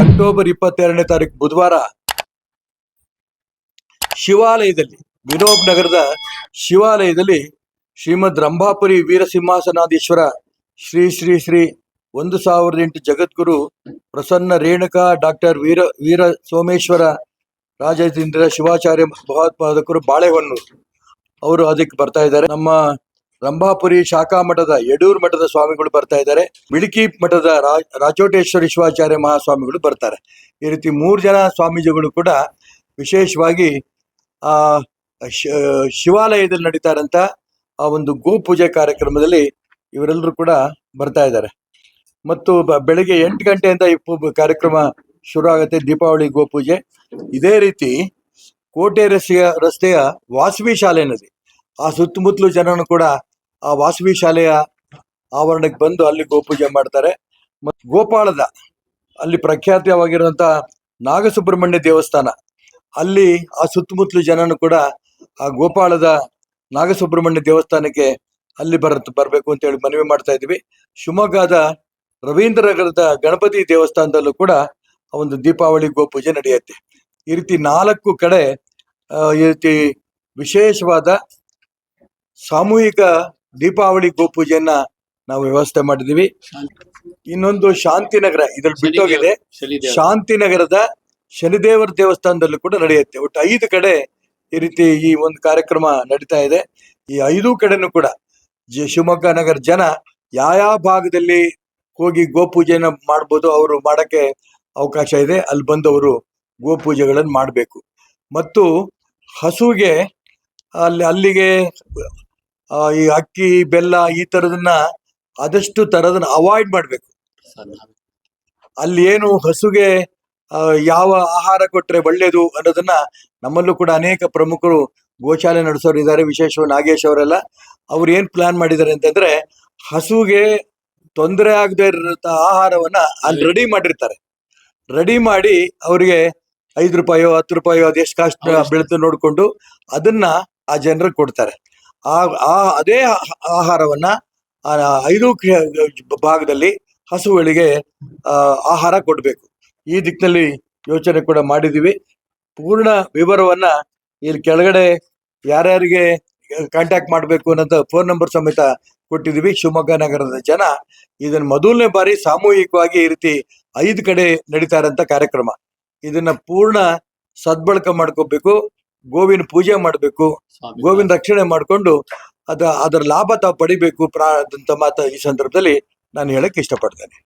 October ಇಪ್ಪತ್ತೆರಡನೇ ತಾರೀಕು ಬುಧವಾರ ಶಿವಾಲಯದಲ್ಲಿ, ವಿನೋಬ್ ನಗರದ ಶಿವಾಲಯದಲ್ಲಿ ಶ್ರೀಮದ್ ರಂಭಾಪುರಿ ವೀರಸಿಂಹಾಸನಾಧೀಶ್ವರ ಶ್ರೀ ಶ್ರೀ ಶ್ರೀ ಒಂದು ಸಾವಿರದ ಎಂಟು ಜಗದ್ಗುರು ಪ್ರಸನ್ನ ರೇಣುಕಾ, ಡಾಕ್ಟರ್ ವೀರ ವೀರ ಸೋಮೇಶ್ವರ ರಾಜೇಂದ್ರ ಶಿವಾಚಾರ್ಯ ಭಗವತ್ಪಾದಕರು ಬಾಳೆಹೊನ್ನೂರು. ಅವರು ಅದಕ್ಕೆ ಬರ್ತಾ ಇದ್ದಾರೆ. ನಮ್ಮ ರಂಭಾಪುರಿ ಶಾಖಾ ಮಠದ ಯಡೂರ್ ಮಠದ ಸ್ವಾಮಿಗಳು ಬರ್ತಾ ಇದ್ದಾರೆ. ಬಿಳಿಕಿ ಮಠದ ರಾಚೋಟೇಶ್ವರಿ ಶಿವಾಚಾರ್ಯ ಮಹಾಸ್ವಾಮಿಗಳು ಬರ್ತಾರೆ. ಈ ರೀತಿ ಮೂರು ಜನ ಸ್ವಾಮೀಜಿಗಳು ಕೂಡ ವಿಶೇಷವಾಗಿ ಆ ಶಿವಾಲಯದಲ್ಲಿ ನಡೀತಾ ಇರೋಂಥ ಆ ಒಂದು ಗೋಪೂಜೆ ಕಾರ್ಯಕ್ರಮದಲ್ಲಿ ಇವರೆಲ್ಲರೂ ಕೂಡ ಬರ್ತಾ ಇದ್ದಾರೆ. ಮತ್ತು ಬೆಳಿಗ್ಗೆ ಎಂಟು ಗಂಟೆಯಿಂದ ಈ ಕಾರ್ಯಕ್ರಮ ಶುರು ಆಗುತ್ತೆ ದೀಪಾವಳಿ ಗೋಪೂಜೆ. ಇದೇ ರೀತಿ ಕೋಟೆ ರಸ್ತೆಯ ರಸ್ತೆಯ ವಾಸವಿ ಶಾಲೆನಲ್ಲಿ ಆ ಸುತ್ತಮುತ್ತಲು ಜನನು ಕೂಡ ಆ ವಾಸವಿ ಶಾಲೆಯ ಆವರಣಕ್ಕೆ ಬಂದು ಅಲ್ಲಿ ಗೋಪೂಜೆ ಮಾಡ್ತಾರೆ. ಮತ್ತು ಗೋಪಾಳದ ಅಲ್ಲಿ ಪ್ರಖ್ಯಾತವಾಗಿರುವಂಥ ನಾಗಸುಬ್ರಹ್ಮಣ್ಯ ದೇವಸ್ಥಾನ. ಅಲ್ಲಿ ಆ ಸುತ್ತಮುತ್ತಲು ಜನನು ಕೂಡ ಆ ಗೋಪಾಳದ ನಾಗಸುಬ್ರಹ್ಮಣ್ಯ ದೇವಸ್ಥಾನಕ್ಕೆ ಅಲ್ಲಿ ಬರ ಬರಬೇಕು ಅಂತ ಹೇಳಿ ಮನವಿ ಮಾಡ್ತಾ ಇದ್ವಿ. ಶಿವಮೊಗ್ಗದ ರವೀಂದ್ರ ನಗರದ ಗಣಪತಿ ದೇವಸ್ಥಾನದಲ್ಲೂ ಕೂಡ ಒಂದು ದೀಪಾವಳಿ ಗೋಪೂಜೆ ನಡೆಯುತ್ತೆ. ಈ ರೀತಿ ನಾಲ್ಕು ಕಡೆ ಈ ರೀತಿ ವಿಶೇಷವಾದ ಸಾಮೂಹಿಕ ದೀಪಾವಳಿ ಗೋಪೂಜೆಯನ್ನ ನಾವು ವ್ಯವಸ್ಥೆ ಮಾಡಿದೀವಿ. ಇನ್ನೊಂದು ಶಾಂತಿನಗರ ಇದ್ರಲ್ಲಿ ಬಿಟ್ಟೋಗಿದೆ. ಶಾಂತಿನಗರದ ಶನಿದೇವರ ದೇವಸ್ಥಾನದಲ್ಲೂ ಕೂಡ ನಡೆಯುತ್ತೆ. ಒಟ್ಟು ಐದು ಕಡೆ ಈ ರೀತಿ ಈ ಒಂದು ಕಾರ್ಯಕ್ರಮ ನಡೀತಾ ಇದೆ. ಈ ಐದು ಕಡೆನೂ ಕೂಡ ಶಿವಮೊಗ್ಗ ನಗರ ಜನ ಯಾವ ಭಾಗದಲ್ಲಿ ಹೋಗಿ ಗೋಪೂಜೆನ ಮಾಡ್ಬೋದು ಅವರು ಮಾಡಕ್ಕೆ ಅವಕಾಶ ಇದೆ. ಅಲ್ಲಿ ಬಂದವರು ಗೋಪೂಜೆಗಳನ್ನು ಮಾಡಬೇಕು. ಮತ್ತು ಹಸುವಿಗೆ ಅಲ್ಲಿ ಅಲ್ಲಿಗೆ ಈ ಅಕ್ಕಿ ಬೆಲ್ಲ ಈ ತರದನ್ನ ಆದಷ್ಟು ತರದನ್ನ ಅವಾಯ್ಡ್ ಮಾಡಬೇಕು. ಅಲ್ಲಿ ಏನು ಹಸುಗೆ ಆ, ಯಾವ ಆಹಾರ ಕೊಟ್ರೆ ಒಳ್ಳೇದು ಅನ್ನೋದನ್ನ ನಮ್ಮಲ್ಲೂ ಕೂಡ ಅನೇಕ ಪ್ರಮುಖರು ಗೋಶಾಲೆ ನಡೆಸೋರು ಇದ್ದಾರೆ ವಿಶೇಷವಾಗಿ ನಾಗೇಶ್ ಅವರೆಲ್ಲ. ಅವ್ರು ಏನ್ ಪ್ಲಾನ್ ಮಾಡಿದ್ದಾರೆ ಅಂತಂದ್ರೆ ಹಸುಗೆ ತೊಂದರೆ ಆಗದೆ ಇರೋ ಆಹಾರವನ್ನ ಅಲ್ಲಿ ರೆಡಿ ಮಾಡಿರ್ತಾರೆ. ರೆಡಿ ಮಾಡಿ ಅವರಿಗೆ ಐದು ರೂಪಾಯೋ ಹತ್ತು ರೂಪಾಯೋ ಅದೆಷ್ಟು ಕಾಸ್ಟ್ ಬೆಳೆದು ನೋಡಿಕೊಂಡು ನೋಡ್ಕೊಂಡು ಅದನ್ನ ಆ ಜನರಿಗೆ ಕೊಡ್ತಾರೆ. ಆ ಆ, ಅದೇ ಆಹಾರವನ್ನ ಐದು ಭಾಗದಲ್ಲಿ ಹಸುಗಳಿಗೆ ಆಹಾರ ಕೊಡಬೇಕು. ಈ ದಿಕ್ಕಿನಲ್ಲಿ ಯೋಚನೆ ಕೂಡ ಮಾಡಿದೀವಿ ಪೂರ್ಣ ವಿವರವನ್ನ ಇಲ್ಲಿ ಕೆಳಗಡೆ ಯಾರ್ಯಾರಿಗೆ ಕಾಂಟ್ಯಾಕ್ಟ್ ಮಾಡಬೇಕು ಅನ್ನೋಂಥ ಫೋನ್ ನಂಬರ್ ಸಮೇತ ಕೊಟ್ಟಿದೀವಿ ಶಿವಮೊಗ್ಗ ನಗರದ ಜನ. ಇದನ್ನ ಮೊದಲನೇ ಬಾರಿ ಸಾಮೂಹಿಕವಾಗಿ ಈ ರೀತಿ ಐದು ಕಡೆ ನಡೀತಾ ಇರೋಂಥ ಕಾರ್ಯಕ್ರಮ. ಇದನ್ನ ಪೂರ್ಣ ಸದ್ಬಳಕೆ ಮಾಡ್ಕೋಬೇಕು. ಗೋವಿನ ಪೂಜೆ ಮಾಡಬೇಕು ಗೋವಿನ ರಕ್ಷಣೆ ಮಾಡಿಕೊಂಡು ಅದ ಅದರ ಲಾಭ ತಾವು ಪಡಿಬೇಕು ಪ್ರಾ ಅಂತ ಮಾತ ಈ ಸಂದರ್ಭದಲ್ಲಿ ನಾನು ಹೇಳಕ್ ಇಷ್ಟಪಡ್ತೇನೆ.